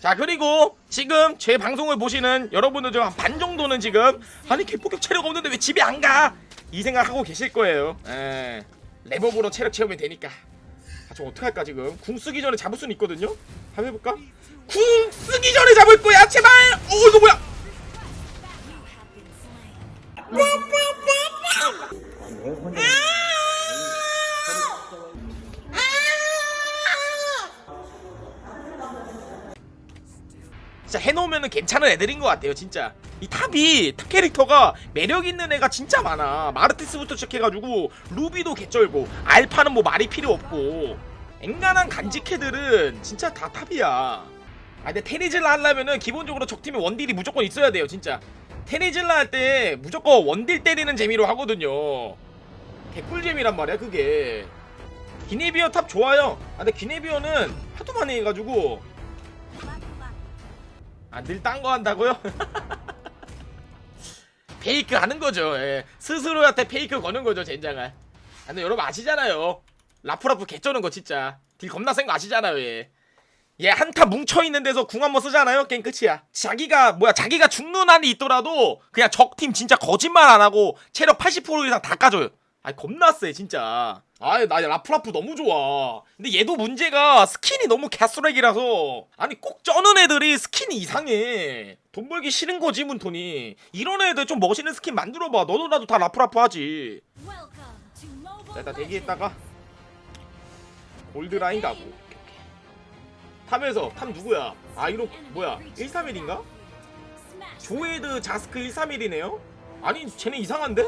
자 그리고 지금 제 방송을 보시는 여러분들 중 한 반 정도는 지금 아니 개폭격 체력 없는데 왜 집에 안 가? 이 생각하고 계실 거예요. 에, 레버브로 체력 채우면 되니까. 아, 저 어떡할까 지금? 궁 쓰기 전에 잡을 수는 있거든요? 한번 해볼까? 궁 쓰기 전에 잡을 거야 제발! 어 이거 뭐야? 진짜 해놓으면 괜찮은 애들인 것 같아요 진짜. 이 탑이 탑 캐릭터가 매력 있는 애가 진짜 많아. 마르티스부터 시작해가지고 루비도 개쩔고 알파는 뭐 말이 필요 없고. 앵간한 간직 애들은 진짜 다 탑이야. 아 근데 테니즐라 하려면은 기본적으로 적팀에 원딜이 무조건 있어야 돼요 진짜. 테니즐라 할 때 무조건 원딜 때리는 재미로 하거든요. 개꿀잼이란 말이야 그게. 기네비어 탑 좋아요. 아 근데 기네비어는 하도 많이 해가지고 아, 늘 딴 거 한다고요? 페이크 하는 거죠. 예. 스스로한테 페이크 거는 거죠, 젠장을. 아, 근데 여러분 아시잖아요. 라프라프 개쩌는 거 진짜. 딜 겁나 센 거 아시잖아요, 얘. 얘 한타 뭉쳐 있는 데서 궁 한번 쓰잖아요. 게임 끝이야. 자기가 뭐야, 자기가 죽는 한이 있더라도 그냥 적팀 진짜 거짓말 안 하고 체력 80% 이상 다 까줘요. 아니 겁나 세 진짜. 아나 라프라프 너무 좋아. 근데 얘도 문제가 스킨이 너무 개쓰레기라서 아니 꼭 쩌는 애들이 스킨이 이상해. 돈 벌기 싫은 거지 문톤이. 이런 애들 좀 멋있는 스킨 만들어봐. 너도 나도 다 라프라프 하지. 자 일단 대기했다가 골드라인 가고. 탑에서 탑 누구야? 아 이거 뭐야? 131인가? 조에드 자스크 131이네요? 아니 쟤네 이상한데?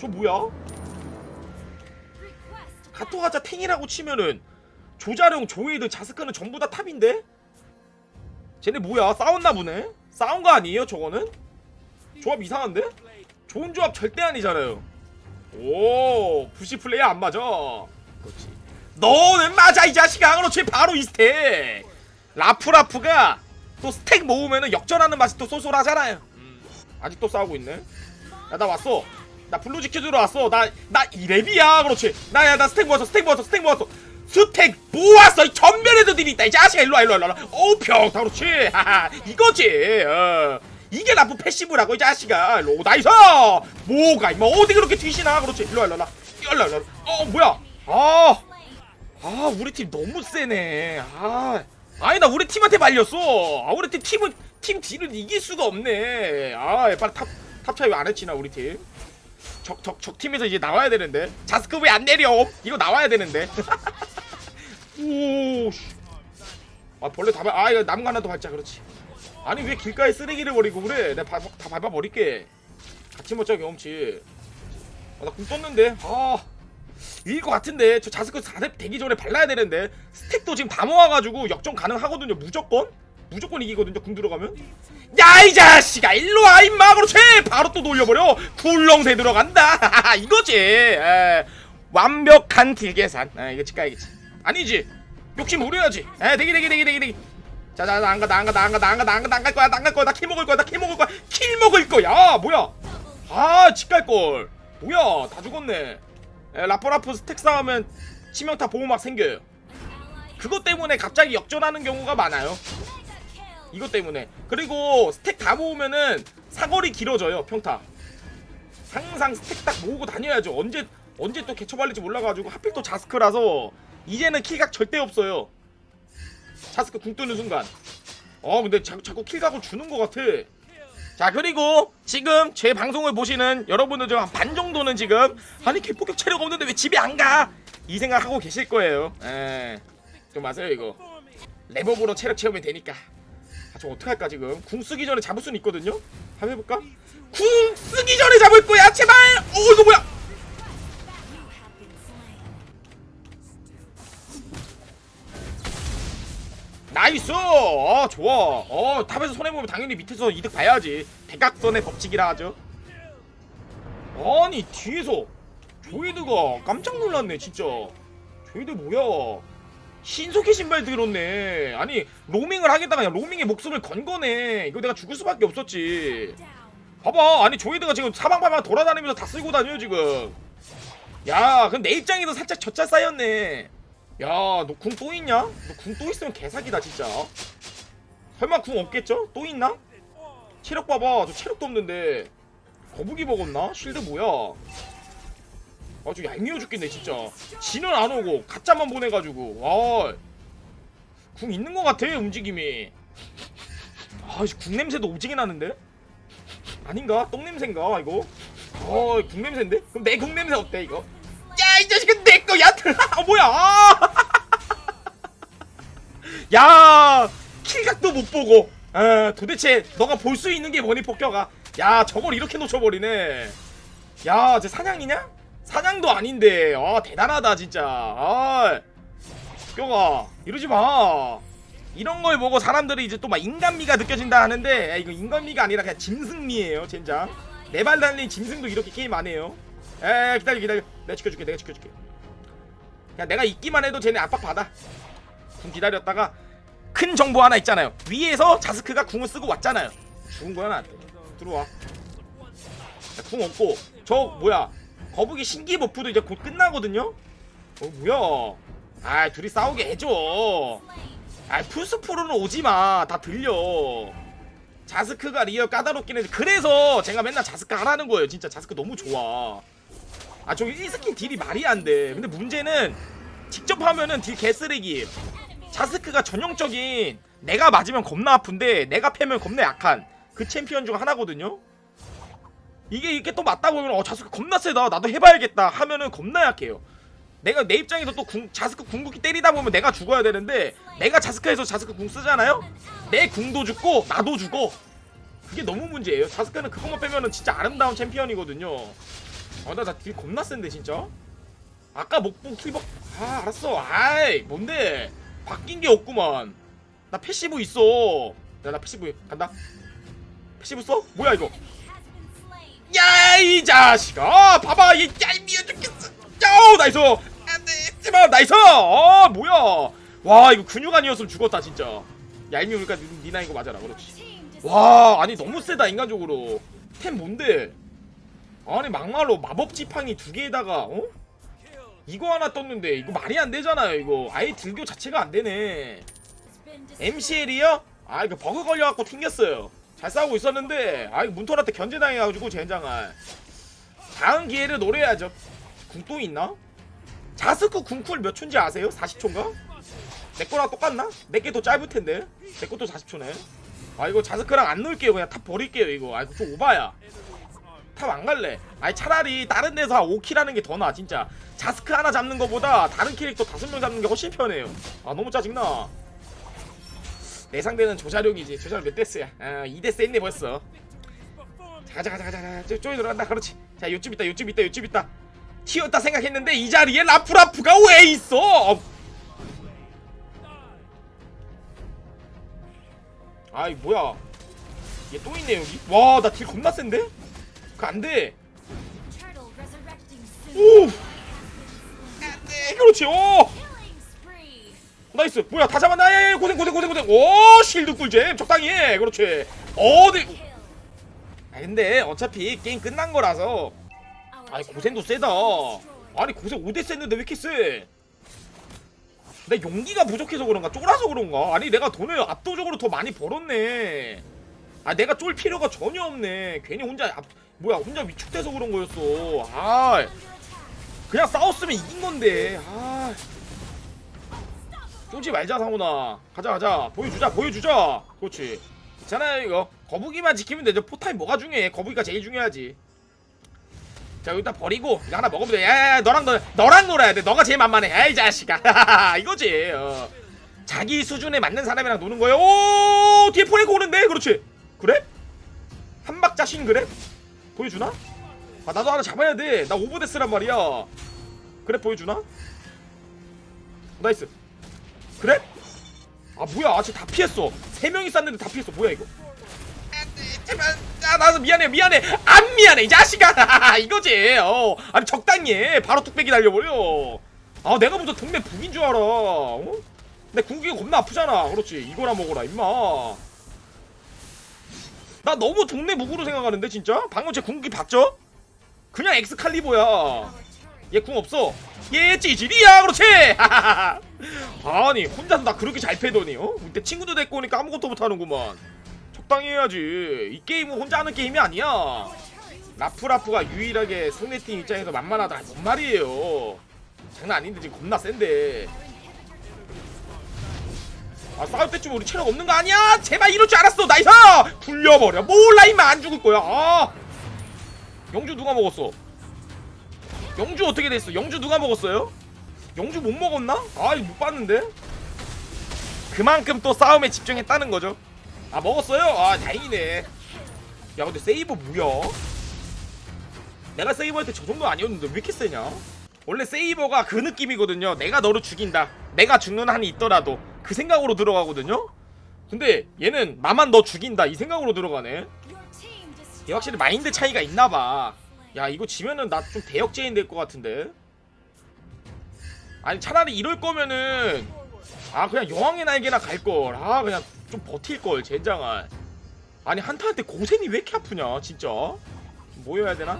저 뭐야? 가토가자 탱이라고 치면은 조자룡, 조에드, 자스크는 전부 다 탑인데? 쟤네 뭐야? 싸웠나 보네? 싸운 거 아니에요 저거는? 조합 이상한데? 좋은 조합 절대 아니잖아요 오 부시 플레이 안 맞아 그렇지 너는 맞아 이 자식아 그렇지 바로 이 스택 라프라프가 또 스택 모으면은 역전하는 맛이 또 쏠쏠하잖아요 음, 아직도 싸우고 있네 야 나 왔어 나 블루 지켜주러 왔어. 나 나 이랩이야. 그렇지. 나야 나 스택 모았어. 스택 모았어. 스택 모았어. 스택 모았어. 이 전멸에도 딜이 있다 이 자식아 일로와 일로와 일로와. 어우 평타 그렇지. 하하. 이거지. 어. 이게 나쁜 패시브라고 이 자식아. 일로 나이스 뭐가 임마 어디 그렇게 뒤시나. 그렇지. 일로와 일로와 일로와. 일로와 어 뭐야? 아. 아 우리 팀 너무 세네. 아. 아니 나 우리 팀한테 말렸어. 아 우리 팀 팀은 팀 딜을 이길 수가 없네. 아 빨리 탑, 탑 차이 왜 안 했지 나 우리 팀 적, 적, 적 팀에서 이제 나와야 되는데. 자스크 왜안 내려. 이거 나와야 되는데. 오씨. 아 벌레 다 밟, 아 이거 나무 하나 더 밟자 그렇지. 아니 왜 길가에 쓰레기를 버리고 그래? 내가 밟, 다 밟아버릴게. 같이 먹자 경험치. 아, 나궁 떴는데? 아 이길 것 같은데. 저 자스크 4렙 되기 전에 발라야 되는데. 스택도 지금 다 모아가지고 역전 가능하거든요 무조건 무조건 이기거든요 궁 들어가면. 야 이 자식아 일로와 임마 그렇지 바로 또 돌려버려. 굴렁쇠 들어간다. 이거지. 에, 완벽한 딜 계산. 에, 이거 집 가야겠지. 아니지. 욕심 부려야지. 에 대기 대기 대기 대기 대기. 자자 나 안가 나 안가 나 안가 나 안가 나 안가 나 안갈 거야 나 안갈 거야. 나 킬 먹을 거야 나 킬 먹을 거야. 킬 먹을 거야. 뭐야. 아집 갈걸. 뭐야 다 죽었네. 에, 라포라프 스택 쌓으면 치명타 보호막 생겨요. 그것 때문에 갑자기 역전하는 경우가 많아요 이것 때문에. 그리고 스택 다 모으면은 사거리 길어져요 평타. 항상 스택 딱 모으고 다녀야죠. 언제 언제 또 개처발릴지 몰라가지고 하필 또 자스크라서 이제는 킬각 절대 없어요. 자스크 궁 뜨는 순간. 어 근데 자꾸, 자꾸 킬각을 주는 것 같아. 자 그리고 지금 제 방송을 보시는 여러분들 중 한 반 정도는 지금 아니 개폭격 체력 없는데 왜 집에 안 가? 이 생각하고 계실 거예요. 에좀 마세요 이거. 레버브로 체력 채우면 되니까 아, 저 어떡할까 지금? 궁 쓰기 전에 잡을 수는 있거든요? 한번 해볼까? 궁 쓰기 전에 잡을 거야 제발! 어 이거 뭐야? 나이스! 어 좋아. 어 탑에서 손해보면 당연히 밑에서 이득 봐야지. 대각선의 법칙이라 하죠. 아니 뒤에서 조이드가 깜짝 놀랐네 진짜. 조이드 뭐야 신속히 신발 들었네. 아니 로밍을 하겠다가 그냥 로밍에 목숨을 건 거네. 이거 내가 죽을 수밖에 없었지. 봐봐. 아니 조이드가 지금 사방팔방 돌아다니면서 다 쓸고 다녀요 지금. 야 그럼 내 입장에도 살짝 젖잘 쌓였네. 야 너 궁 또 있냐? 너 궁 또 있으면 개사기다 진짜. 설마 궁 없겠죠? 또 있나? 체력 봐봐. 저 체력도 없는데. 거북이 먹었나? 쉴드 뭐야 아주 얄미워 죽겠네 진짜 지는 안 오고 가짜만 보내가지고 와궁 있는 것 같아 움직임이 아씨 궁 냄새도 오지게 나는데? 아닌가? 똥 냄새인가 이거? 어궁 냄새인데? 그럼 내 궁 냄새 어때 이거? 야 이 자식은 내 거야! 아 뭐야 아! 야 킬각도 못 보고 아, 도대체 너가 볼 수 있는 게 뭐니 폭격아 야 저걸 이렇게 놓쳐버리네 야쟤 사냥이냐? 사냥도 아닌데. 아 대단하다 진짜. 아 폭격아 이러지 마. 이런 걸 보고 사람들이 이제 또 막 인간미가 느껴진다 하는데 야, 이거 인간미가 아니라 그냥 짐승미예요 젠장. 네발 달린 짐승도 이렇게 게임 안 해요. 에 기다려 기다려. 내가 지켜줄게 내가 지켜줄게. 그냥 내가 있기만 해도 쟤네 압박 받아. 궁 기다렸다가 큰 정보 하나 있잖아요. 위에서 자스크가 궁을 쓰고 왔잖아요. 죽은 거야 나한테. 들어와. 야, 궁 없고. 저 뭐야 거북이 신기 버프도 이제 곧 끝나거든요? 어 뭐야? 아 둘이 싸우게 해줘. 아 풀스프로는 오지마. 다 들려. 자스크가 리얼 까다롭긴 해 그래서 제가 맨날 자스크 하라는 거예요. 진짜 자스크 너무 좋아. 아 저기 1스킨 딜이 말이 안돼. 근데 문제는 직접 하면은 딜 개쓰레기. 자스크가 전형적인 내가 맞으면 겁나 아픈데 내가 패면 겁나 약한 그 챔피언 중 하나거든요 이게 이렇게 또 맞다고 하면 어 자스크 겁나 세다. 나도 해봐야겠다 하면은 겁나 약해요. 내가 내 입장에서 또 궁, 자스크 궁극기 때리다 보면 내가 죽어야 되는데 내가 자스크에서 자스크 궁 쓰잖아요? 내 궁도 죽고 나도 죽어. 그게 너무 문제예요. 자스크는 그것만 빼면은 진짜 아름다운 챔피언이거든요. 아나나딜 겁나 센데 진짜? 아까 목본 킬박 아 알았어. 아이 뭔데? 바뀐 게 없구만. 나 패시브 있어. 야, 나 패시브 간다. 패시브 써? 뭐야 이거 야 이 자식아. 봐봐 얘 얄미워 죽겠어. 야 나이스. 안돼 제발 나이스. 어 뭐야. 와 이거 근육 아니었으면 죽었다 진짜. 얄미우니까 니- 니나 이거 맞아라 그렇지. 와 아니 너무 세다 인간적으로. 템 뭔데? 아니 막말로 마법 지팡이 두 개에다가 어? 이거 하나 떴는데 이거 말이 안 되잖아요 이거. 아예 딜교 자체가 안 되네. MCL이요? 아 이거 버그 걸려갖고 튕겼어요 잘 싸우고 있었는데 아 이거 문토한테 견제당해가지고 젠장할 다음 기회를 노려야죠. 궁또 있나? 자스크 궁쿨 몇 초인지 아세요? 40초인가? 내 거랑 똑같나? 내게 더 짧을 텐데. 내 것도 40초네. 아 이거 자스크랑 안 넣을게요. 그냥 탑 버릴게요 이거. 아 이거 좀 오바야. 탑 안 갈래. 아니 차라리 다른 데서 5킬 하는 게 더 나아 진짜. 자스크 하나 잡는 거보다 다른 캐릭터 다섯 명 잡는 게 훨씬 편해요. 아 너무 짜증나 내 상대는 조자룡이지 조자룡 몇 데스야. 아 2데스 했네 벌써. 자 가자 가자 가자. 저- 저기 들어간다. 그렇지. 자 요쯤 있다 요쯤 있다 요쯤 있다. 튀었다 생각했는데 이 자리에 라프라프가 왜 있어? 어. 아이 뭐야. 얘 또 있네 여기? 와 나 딜 겁나 센데? 그 안돼. 오! 안돼. 그렇지. 오 나이스. 뭐야 다 잡았나? 야, 야, 고생 고생 고생 고생. 오 실드 꿀잼. 적당히 해. 그렇지. 어디? 아 근데 어차피 게임 끝난 거라서. 아니 고생도 세다. 아니 고생 5대 셌는데 왜 이렇게 세? 내 용기가 부족해서 그런가? 쫄아서 그런가? 아니 내가 돈을 압도적으로 더 많이 벌었네. 아 내가 쫄 필요가 전혀 없네. 괜히 혼자 압, 뭐야 혼자 위축돼서 그런 거였어. 아 그냥 싸웠으면 이긴 건데. 아 쫄지 말자 상훈아. 가자 가자. 보여주자 보여주자. 그렇지. 있잖아요 이거. 거북이만 지키면 되죠. 포타임 뭐가 중요해? 거북이가 제일 중요하지. 자 여기다 버리고 이거 하나 먹으면 돼. 야, 너랑 너 너랑 놀아야 돼. 너가 제일 만만해. 아이 자식아. 이거지. 어. 자기 수준에 맞는 사람이랑 노는 거예요. 오 뒤에 포레코 오는데? 그렇지. 그래? 한 박자 쉰 그래? 보여주나? 아 나도 하나 잡아야 돼나 오버데스란 말이야. 그래 보여주나? 나이스 그래? 아 뭐야. 아직 다 피했어. 세 명이 쌌는데 다 피했어. 뭐야 이거? 아 나도 미안해 미안해. 안 미안해 이 자식아. 이거지. 어. 아니 적당히 해. 바로 뚝배기 날려버려. 아 내가 먼저 동네 북인 줄 알아. 어? 내 궁기가 겁나 아프잖아. 그렇지. 이거나 먹어라 임마. 나 너무 동네 무구로 생각하는데 진짜? 방금 제 궁기 봤죠? 그냥 엑스칼리버야 얘 궁 없어. 얘 찌질이야 그렇지. 아니 혼자서 나 그렇게 잘 패더니 어? 그때 친구도 데리고 오니까 아무것도 못하는구만. 적당히 해야지. 이 게임은 혼자 하는 게임이 아니야. 라프라프가 유일하게 상대팀 입장에서 만만하다. 뭔 말이에요. 장난 아닌데 지금 겁나 센데. 아 싸울 때쯤 우리 체력 없는 거 아니야? 제발 이럴 줄 알았어. 나이스! 굴려버려. 몰라 임마. 안 죽을 거야. 아! 영주 누가 먹었어 영주 어떻게 됐어 영주 누가 먹었어요? 영주 못 먹었나? 아 이거 못 봤는데 그만큼 또 싸움에 집중했다는 거죠 아 먹었어요? 아 다행이네 야 근데 세이버 뭐야? 내가 세이버 할 때 저 정도 아니었는데 왜 이렇게 세냐? 원래 세이버가 그 느낌이거든요. 내가 너를 죽인다. 내가 죽는 한이 있더라도 그 생각으로 들어가거든요. 근데 얘는 나만 너 죽인다 이 생각으로 들어가네. 얘 확실히 마인드 차이가 있나 봐. 야 이거 지면은 나 좀 대역죄인 될 것 같은데. 아니 차라리 이럴 거면은 아 그냥 여왕의 날개나 갈 걸. 아 그냥 좀 버틸 걸 젠장할. 아니 한타한테 고생이 왜 이렇게 아프냐 진짜. 뭐 해야 되나?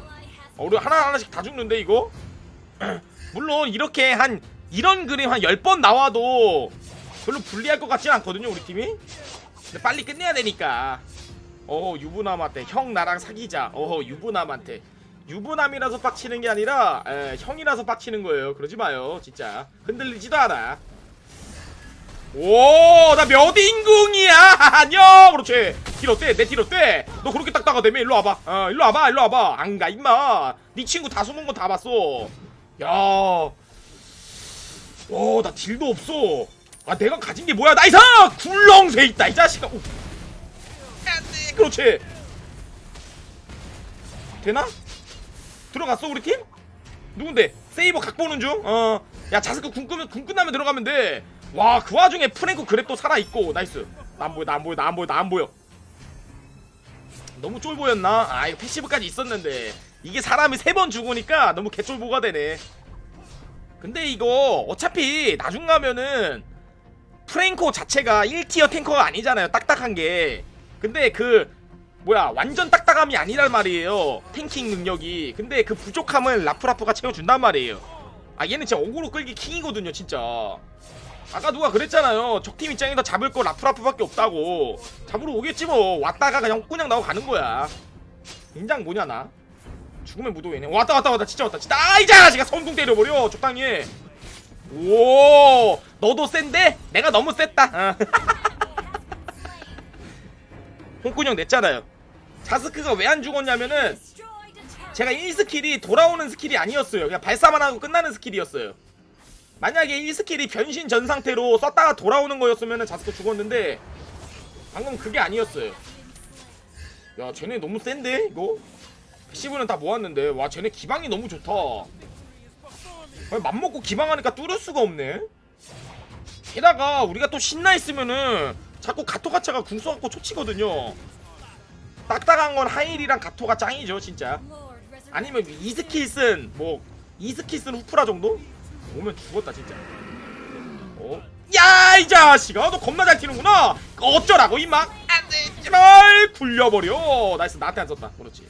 어, 우리 하나 하나씩 다 죽는데 이거? 물론 이렇게 한 이런 그림 한 10번 나와도 별로 불리할 것 같진 않거든요 우리 팀이 근데 빨리 끝내야 되니까 어허 유부남한테 형 나랑 사귀자 어허 유부남한테 유부남이라서 빡치는 게 아니라 에, 형이라서 빡치는 거예요 그러지 마요 진짜 흔들리지도 않아 오나 몇 인궁이야 안녕 그렇지 딜 어때 내딜 어때 너 그렇게 딱딱하다며 일로 와봐 어 일로 와봐 일로 와봐 안 가 임마 네 친구 다 숨은 거다 봤어 야, 와, 나 딜도 없어. 아, 내가 가진 게 뭐야? 나이스! 굴렁쇠 있다, 이 자식아. 오. 그렇지. 되나? 들어갔어, 우리 팀? 누군데? 세이버 각 보는 중? 어. 야, 자스크 궁 끄면, 궁 끝나면 들어가면 돼. 와, 그 와중에 프랭크 그랩도 살아있고, 나이스. 나 안 보여, 나 안 보여, 나 안 보여, 나 안 보여. 너무 쫄 보였나? 아, 이거 패시브까지 있었는데. 이게 사람이 세 번 죽으니까 너무 개쫄보가 되네. 근데 이거 어차피 나중 가면은 프랭코 자체가 1티어 탱커가 아니잖아요. 딱딱한 게. 근데 그 뭐야 완전 딱딱함이 아니란 말이에요. 탱킹 능력이. 근데 그 부족함을 라프라프가 채워준단 말이에요. 아 얘는 진짜 어그로 끌기 킹이거든요 진짜. 아까 누가 그랬잖아요. 적팀 입장에서 잡을 거 라프라프밖에 없다고. 잡으러 오겠지 뭐. 왔다가 그냥 그냥 나고 가는 거야. 인장 뭐냐 나. 죽으면 무도회네. 왔다 왔다 왔다 진짜 왔다. 진짜 아이 자식아 선풍 때려버려. 적당히. 해. 오 너도 센데 내가 너무 셌다. 어. 홍군형 냈잖아요. 자스크가 왜 안 죽었냐면은 제가 1스킬이 돌아오는 스킬이 아니었어요. 그냥 발사만 하고 끝나는 스킬이었어요. 만약에 1스킬이 변신 전 상태로 썼다가 돌아오는 거였으면 자스크 죽었는데 방금 그게 아니었어요. 야 쟤네 너무 센데 이거? 패시브는 다 모았는데 와 쟤네 기방이 너무 좋다 맘먹고 기방하니까 뚫을 수가 없네 게다가 우리가 또 신나 있으면은 자꾸 가토가차가 궁 쏘갖고 초치거든요 딱딱한 건 하일이랑 가토가 짱이죠 진짜. 아니면 이스킬 쓴뭐 이스킬 쓴 후프라 정도? 오면 죽었다 진짜. 어? 야 이 자식아 너 겁나 잘 튀는구나. 어쩌라고 임마? 안돼 제발 굴려버려. 나이스 나한테 안 썼다. 그렇지.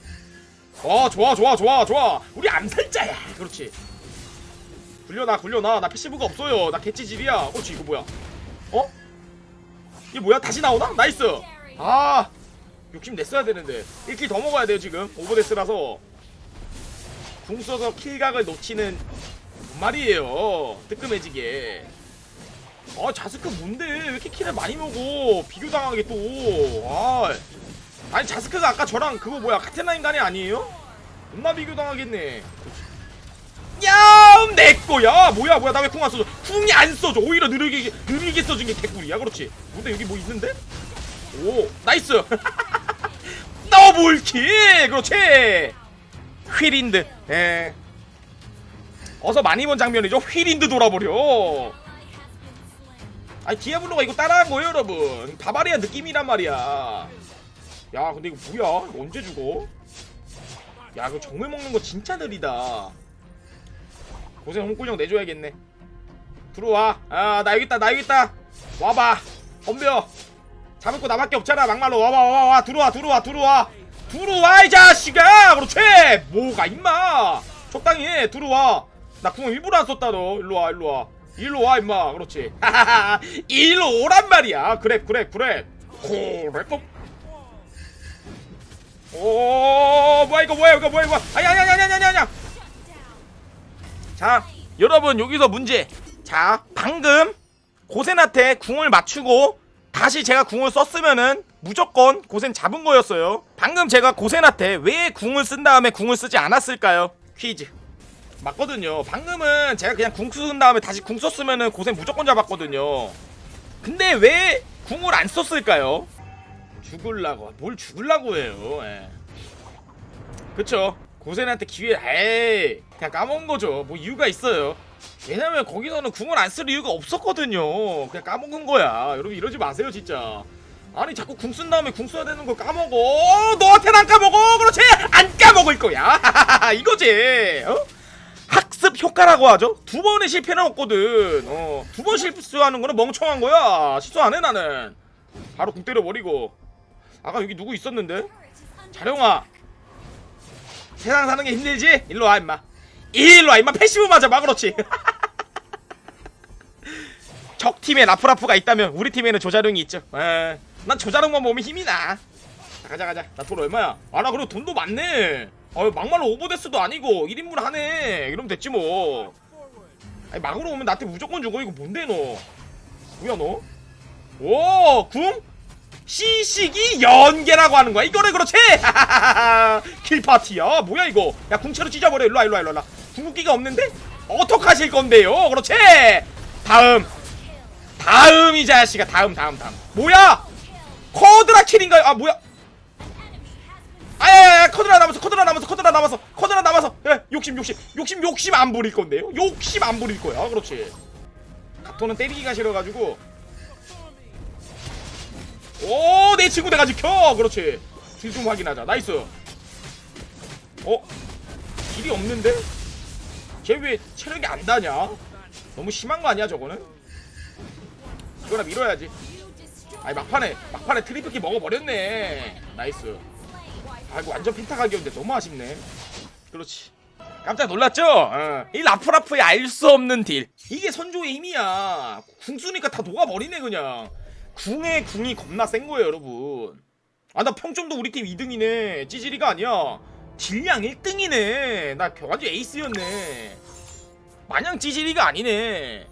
어 좋아 좋아 좋아 좋아. 우리 암살자야. 그렇지. 굴려놔 굴려놔. 나 패시브가 없어요. 나 개찌질이야. 그렇지 이거 뭐야? 어? 이게 뭐야? 다시 나오나? 나이스. 아 욕심 냈어야 되는데 1킬 더 먹어야 돼요 지금 오버데스라서 궁 써서 킬각을 놓치는 뭔 말이에요 뜨끔해지게 아 자스크 뭔데 왜 이렇게 킬을 많이 먹어 비교당하게 또아 아니 자스크가 아까 저랑 그거 뭐야 카테나 인간이 아니에요? 존나 비교당하겠네 야, 내 거야. 뭐야, 뭐야, 나 왜 궁 안 써줘? 궁이 안 써줘. 오히려 느리게, 느리게 써준 게 개꿀이야. 그렇지. 근데 여기 뭐 있는데? 오, 나이스. 더블킬. 그렇지. 휠인드. 예. 어서 많이 본 장면이죠. 휠인드 돌아버려. 아니 디아블로가 이거 따라한 거예요, 여러분. 바바리안 느낌이란 말이야. 야, 근데 이거 뭐야? 언제 죽어? 야, 이거 정글 먹는 거 진짜 느리다. 고생 홍군형 내줘야겠네. 들어와. 아, 나 여기 있다, 나 여기 있다. 와봐. 덤벼. 잡을 거 나밖에 없잖아. 막말로 와봐, 와봐, 와. 들어와, 들어와, 들어와. 들어와, 이 자식아. 그렇지. 뭐가 임마. 적당히 해. 들어와. 나 궁을 일부러 안 썼다 너 일로 와 일로 와 일로 와 임마 그렇지 일로 오란 말이야 그래 그래 그래 그래 오 뭐야 이거 뭐야 이거 뭐야 이거 아니 아니 아니 아니 아니 자 여러분 여기서 문제 자 방금 고센한테 궁을 맞추고 다시 제가 궁을 썼으면은 무조건 고센 잡은 거였어요. 방금 제가 고센한테 왜 궁을 쓴 다음에 궁을 쓰지 않았을까요? 퀴즈. 맞거든요. 방금은 제가 그냥 궁 쓴 다음에 다시 궁 썼으면은 고센 무조건 잡았거든요. 근데 왜 궁을 안 썼을까요? 죽을라고. 뭘 죽을라고 해요. 예. 그쵸? 고센한테 기회 에이 그냥 까먹은 거죠. 뭐 이유가 있어요. 왜냐면 거기서는 궁을 안 쓸 이유가 없었거든요. 그냥 까먹은 거야. 여러분 이러지 마세요 진짜 아니 자꾸 궁 쓴 다음에 궁 써야 되는 걸 까먹어. 어, 너한테는 안 까먹어. 그렇지? 안 까먹을 거야. 이거지. 어? 학습 효과라고 하죠? 두 번의 실패는 없거든. 어, 두 번 실수하는 거는 멍청한 거야. 실수 안 해 나는. 바로 궁 때려버리고. 아까 여기 누구 있었는데? 자령아. 세상 사는 게 힘들지? 일로 와 임마. 일로 와 임마. 패시브 맞아 막 그렇지. 적 팀에 라프라프가 있다면 우리 팀에는 조자룡이 있죠. 에, 난 조자룡만 보면 힘이 나. 자, 가자 가자. 나 돈 얼마야? 아 나 그리고 돈도 많네. 어 막말로 오버데스도 아니고 1인분 하네. 이러면 됐지 뭐. 아니 막으로 오면 나한테 무조건 주고 이거 뭔데 너? 뭐야 너? 오 궁? 시식이 연계라고 하는 거야. 이거를 그렇지? 킬파티야. 뭐야 이거? 야 궁채로 찢어버려. 일로와 일로와 일로와. 궁극기가 없는데? 어떡하실 건데요? 그렇지? 다음. 다음 이 자식아. 다음 다음 다음. 뭐야 킬인가요? 아 뭐야? 아야야야 커드라 남았어 커드라 남았어 커드라 남았어 커드라 남았어. 예, 욕심 욕심 욕심 욕심 안 부릴 건데요? 욕심 안 부릴 거야 그렇지. 가토는 때리기가 싫어가지고. 오 내 친구 내가 지켜! 그렇지. 딜좀 확인하자. 나이스. 어? 딜이 없는데? 쟤왜 체력이 안 다냐? 너무 심한 거 아니야 저거는? 이거나 밀어야지 아니 막판에 막판에 트리플키 먹어버렸네. 나이스. 아이고 완전 펜타 각이었는데 너무 아쉽네. 그렇지. 깜짝 놀랐죠? 어. 이 라프라프의 알 수 없는 딜. 이게 선조의 힘이야. 궁 쓰니까 다 녹아버리네 그냥. 궁의 궁이 겁나 센 거예요 여러분. 아 나 평점도 우리 팀 2등이네. 찌질이가 아니야. 딜량 1등이네. 나 완전 에이스였네. 마냥 찌질이가 아니네